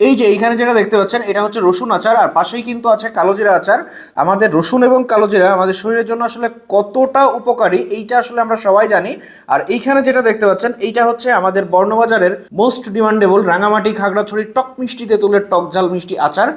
এই যে এইখানে যেটা দেখতে পাচ্ছেন, এটা হচ্ছে রসুন আচার, আর পাশেই কিন্তু আছে কালোজিরা আচার। আমাদের রসুন এবং কালোজিরা আমাদের শরীরের জন্য আসলে কতটা উপকারী, এইটা আসলে আমরা সবাই জানি। আর এইখানে যেটা দেখতে পাচ্ছেন, এইটা হচ্ছে আমাদের বর্ণবাজারের মোস্ট ডিমান্ডেবল রাঙামাটি খাগড়াছড়ির টক মিষ্টিতে তুলে টক ঝাল মিষ্টি আচার।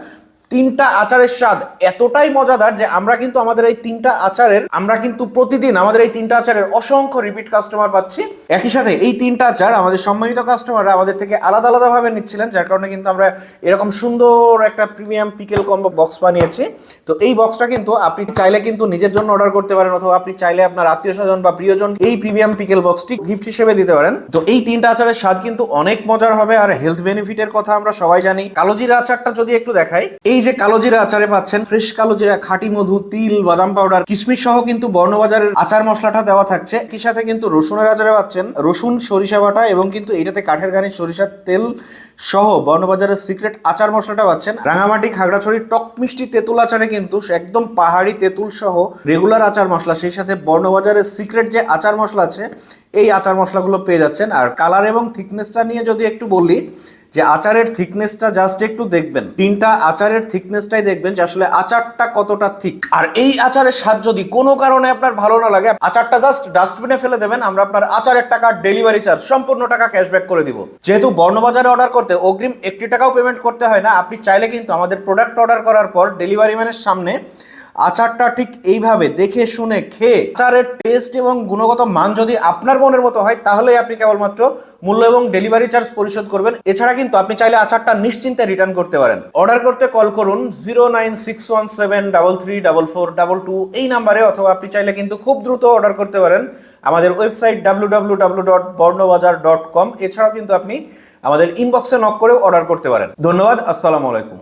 তিনটা আচারের স্বাদ এতটাই মজাদার যে আমরা কিন্তু আমাদের এই তিনটা আচারের, আমরা কিন্তু প্রতিদিন আমাদের এই তিনটা আচারের অসংখ্য রিপিট কাস্টমার পাচ্ছি। একই সাথে এই তিনটা আচার আমাদের সম্মানিত কাস্টমাররা আমাদের থেকে আলাদা আলাদাভাবে নিচ্ছিলেন, যার কারণে কিন্তু আমরা এরকম সুন্দর একটা প্রিমিয়াম পিকেল কম্বো বক্স বানিয়েছি। তো এই বক্সটা কিন্তু আপনি চাইলে কিন্তু নিজের জন্য অর্ডার করতে পারেন, অথবা আপনি চাইলে আপনার আত্মীয় স্বজন বা প্রিয়জন এই প্রিমিয়াম পিকেল বক্সটি গিফট হিসেবে দিতে পারেন। তো এই তিনটা আচারের স্বাদ কিন্তু অনেক মজার হবে, আর হেলথ বেনিফিটের কথা আমরা সবাই জানি। কালোজিরা আচারটা যদি একটু দেখাই, এই যে কালোজিরা আচারে পাচ্ছেন, ফ্রেশ কালোজিরা খাঁটি মধু, তিল, বাদাম পাউডার কিশমিশ সহ কিন্তু বর্ণবাজারের আচার মশলাটা দেওয়া থাকছে। একই সাথে কিন্তু রসুনের আচারে পাচ্ছেন রসুন, সরিষা বাটা এবং কিন্তু এটাতে কাঠের গানি সরিষার তেল সহ বর্ণবাজারের সিক্রেট আচার মশলাটা পাচ্ছেন। রাঙামাটি খাগড়াছড়ির টক মিষ্টি তেঁতুল আচারে কিন্তু একদম পাহাড়ি তেঁতুল সহ রেগুলার আচার মশলা, সেই সাথে বর্ণবাজারের সিক্রেট যে আচার মশলা আছে, এই আচার মশলাগুলো পেয়ে যাচ্ছেন। আর কালার এবং থিকনেসটা নিয়ে যদি একটু বলি যে আচারের থিকনেসটা জাস্ট একটু দেখবেন। তিনটা আচারের থিকনেসটাই দেখবেন যে আসলে আচারটা কতটা থিক আর এই আচারের স্বাদ যদি কোনো কারণে আপনার ভালো না লাগে, আচারটা জাস্ট ডাস্টবিনে ফেলে দেবেন, আমরা আপনার আচারের টাকা ডেলিভারি চার্জ সম্পূর্ণ টাকা ক্যাশব্যাক করে দিব। যেহেতু বর্ণবাজারে অর্ডার করতে অগ্রিম একটি টাকাও পেমেন্ট করতে হয় না, আপনি চাইলে কিন্তু আমাদের প্রোডাক্ট অর্ডার করার পর ডেলিভারি ম্যানের সামনে আচারটা ঠিক এইভাবে দেখে শুনে খেয়ে আচারের টেস্ট এবং গুণগত মান যদি আপনার মনের মতো হয়, তাহলেই আপনি কেবলমাত্র মূল্য এবং ডেলিভারি চার্জ পরিশোধ করবেন। এছাড়া কিন্তু আপনি চাইলে আচারটা নিশ্চিন্তে রিটার্ন করতে পারেন। অর্ডার করতে কল করুন zero nine six one seven double three double four double two এই নাম্বারে অথবা আপনি চাইলে কিন্তু খুব দ্রুত অর্ডার করতে পারেন। আমাদের website W W W dot Barnabazar dot com এছাড়াও কিন্তু আপনি আমাদের ইনবক্সে নক করেও অর্ডার করতে পারেন। ধন্যবাদ, আসসালামু আলাইকুম।